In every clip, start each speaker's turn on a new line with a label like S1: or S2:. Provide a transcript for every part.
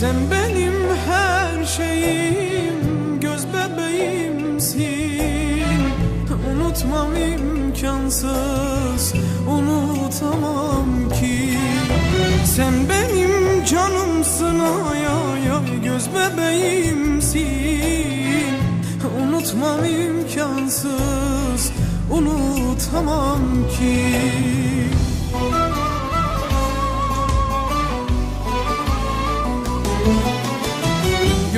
S1: Sen benim her şeyim, göz bebeğimsin. Unutmam imkansız, unutamam ki. Sen benim canımsın ay ay ay, göz bebeğimsin. Unutmam imkansız, unutamam ki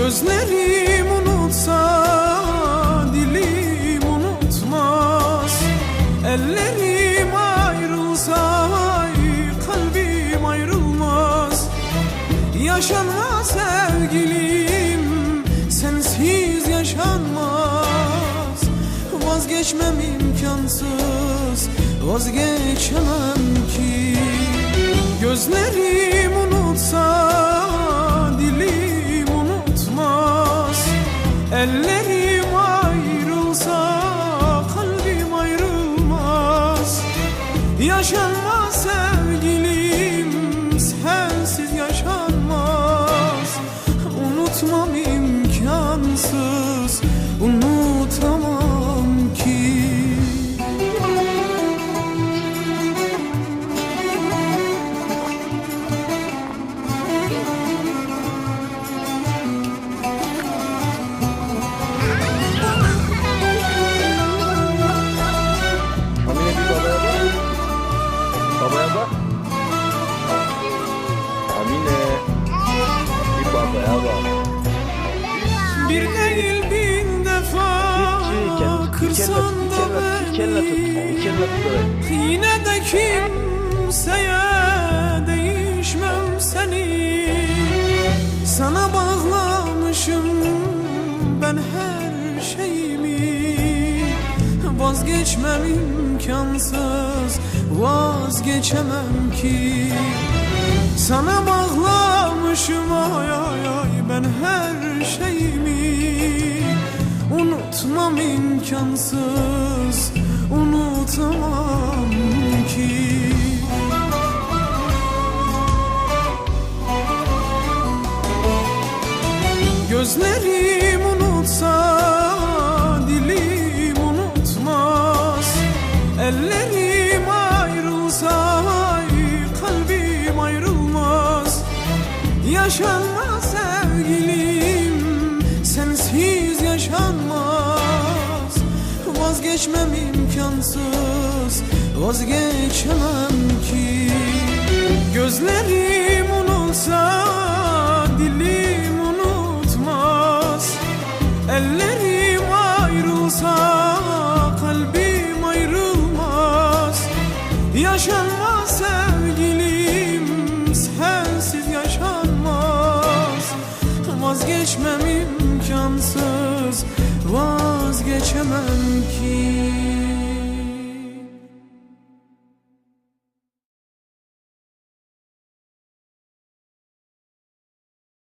S1: Gözlerim unutsa dilim unutmaz. Ellerim ayrılsa ay, kalbim ayrılmaz. Yaşanmaz sevgilim sensiz yaşanmaz. Vazgeçmem imkansız vazgeçemem ki. Gözlerim unutsa Yaşanmaz sevgilim sensiz yaşanmaz. Unutmam imkansız unutamam değil bin defa kırsan da beni. Yine de kimseye değişmem seni Sana bağlamışım ben her şeyimi Vazgeçmem imkansız vazgeçemem ki Sana bağlamışım ay ay ay ben her şeyimi Unutmam imkansız unutamam ki. Gözlerim unutsa dilim unutmaz Ellerim Vazgeçmem imkansız vazgeçemem ki. Gözlerim unutsa dilim unutmaz. Ellerim ayrılsa kalbim ayrılmaz. Yaşanmaz sevgilim sensiz yaşanmaz. Vazgeçmem imkansız vazgeçemem ki